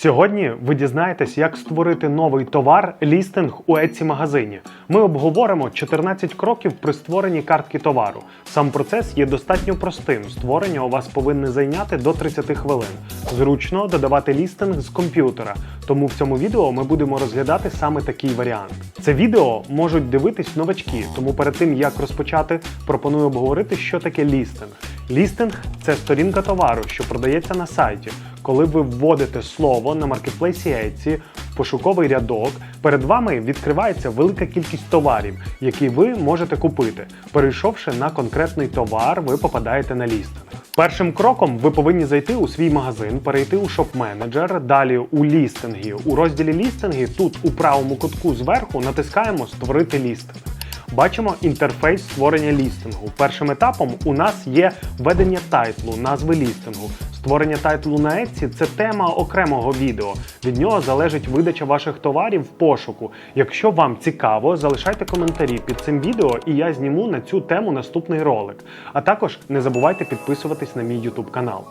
Сьогодні ви дізнаєтесь, як створити новий товар лістинг у Etsy магазині. Ми обговоримо 14 кроків при створенні картки товару. Сам процес є достатньо простим. Створення у вас повинне зайняти до 30 хвилин. Зручно додавати лістинг з комп'ютера. Тому в цьому відео ми будемо розглядати саме такий варіант. Це відео можуть дивитись новачки, тому перед тим як розпочати, пропоную обговорити, що таке лістинг. Лістинг це сторінка товару, що продається на сайті. Коли ви вводите слово на маркетплейсі Etsy в пошуковий рядок, перед вами відкривається велика кількість товарів, які ви можете купити. Перейшовши на конкретний товар, ви попадаєте на лістинг. Першим кроком ви повинні зайти у свій магазин, перейти у Manager, далі у лістинги. У розділі лістинги тут у правому кутку зверху натискаємо Створити лістинг. Бачимо інтерфейс створення лістингу. Першим етапом у нас є введення тайтлу, назви лістингу. Створення тайтлу на Etsy – це тема окремого відео. Від нього залежить видача ваших товарів в пошуку. Якщо вам цікаво, залишайте коментарі під цим відео, і я зніму на цю тему наступний ролик. А також не забувайте підписуватись на мій YouTube канал.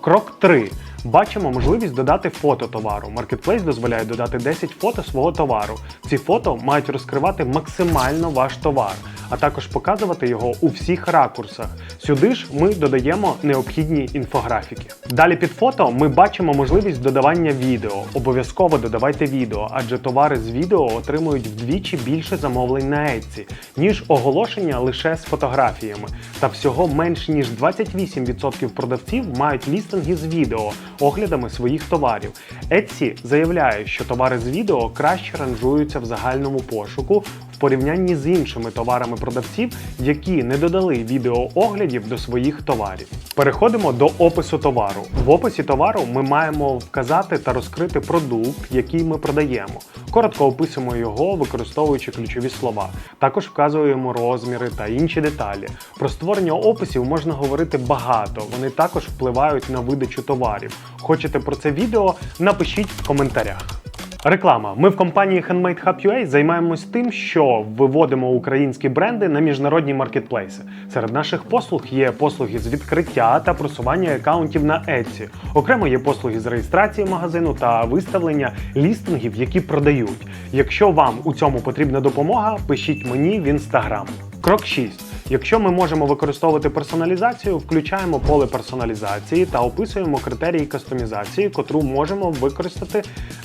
Крок 3. Бачимо можливість додати фото товару. Marketplace дозволяє додати 10 фото свого товару. Ці фото мають розкривати максимально ваш товар, а також показувати його у всіх ракурсах. Сюди ж ми додаємо необхідні інфографіки. Далі під фото ми бачимо можливість додавання відео. Обов'язково додавайте відео, адже товари з відео отримують вдвічі більше замовлень на Etsy, ніж оголошення лише з фотографіями. Та всього менш ніж 28% продавців мають лістинги з відео оглядами своїх товарів. Etsy заявляє, що товари з відео краще ранжуються в загальному пошуку порівнянні з іншими товарами продавців, які не додали відеооглядів до своїх товарів. Переходимо до опису товару. В описі товару ми маємо вказати та розкрити продукт, який ми продаємо. Коротко описуємо його, використовуючи ключові слова. Також вказуємо розміри та інші деталі. Про створення описів можна говорити багато. Вони також впливають на видачу товарів. Хочете про це відео? Напишіть в коментарях. Реклама. Ми в компанії Handmade Hub UA займаємось тим, що виводимо українські бренди на міжнародні маркетплейси. Серед наших послуг є послуги з відкриття та просування акаунтів на Etsy. Окремо є послуги з реєстрації магазину та виставлення лістингів, які продають. Якщо вам у цьому потрібна допомога, пишіть мені в інстаграм. Крок 6. Якщо ми можемо використовувати персоналізацію, включаємо поле персоналізації та описуємо критерії кастомізації, котру можемо використати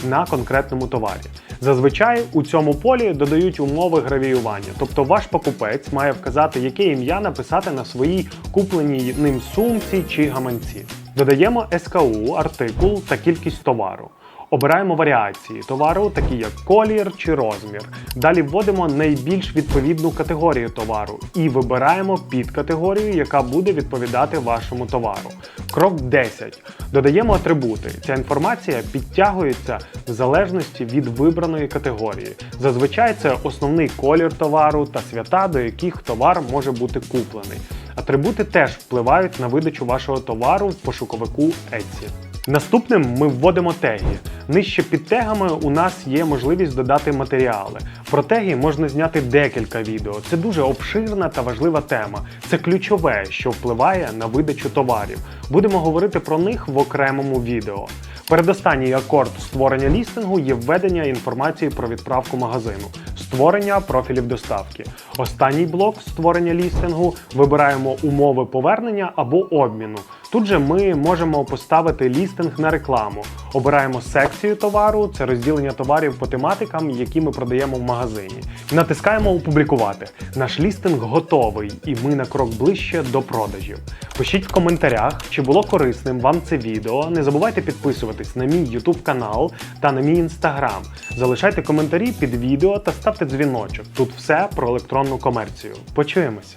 на конкретному товарі. Зазвичай у цьому полі додають умови гравіювання, тобто ваш покупець має вказати, яке ім'я написати на своїй купленій ним сумці чи гаманці. Додаємо СКУ, артикул та кількість товару. Обираємо варіації товару, такі як колір чи розмір. Далі вводимо найбільш відповідну категорію товару і вибираємо підкатегорію, яка буде відповідати вашому товару. Крок 10. Додаємо атрибути. Ця інформація підтягується в залежності від вибраної категорії. Зазвичай це основний колір товару та свята, до яких товар може бути куплений. Атрибути теж впливають на видачу вашого товару в пошуковику Etsy. Наступним ми вводимо теги. Нижче під тегами у нас є можливість додати матеріали. Про можна зняти декілька відео. Це дуже обширна та важлива тема. Це ключове, що впливає на видачу товарів. Будемо говорити про них в окремому відео. Передостанній акорд створення лістингу є введення інформації про відправку магазину, створення профілів доставки. Останній блок створення лістингу вибираємо умови повернення або обміну. Тут же ми можемо поставити лістинг на рекламу. Обираємо секцію товару, це розділення товарів по тематикам, які ми продаємо в магазині. Натискаємо Опублікувати. Наш лістинг готовий, і ми на крок ближче до продажів. Пишіть в коментарях, чи було корисним вам це відео. Не забувайте підписуватись на мій YouTube канал та на мій інстаграм. Залишайте коментарі під відео та ставте дзвіночок. Тут все про електронну комерцію. Почуємось!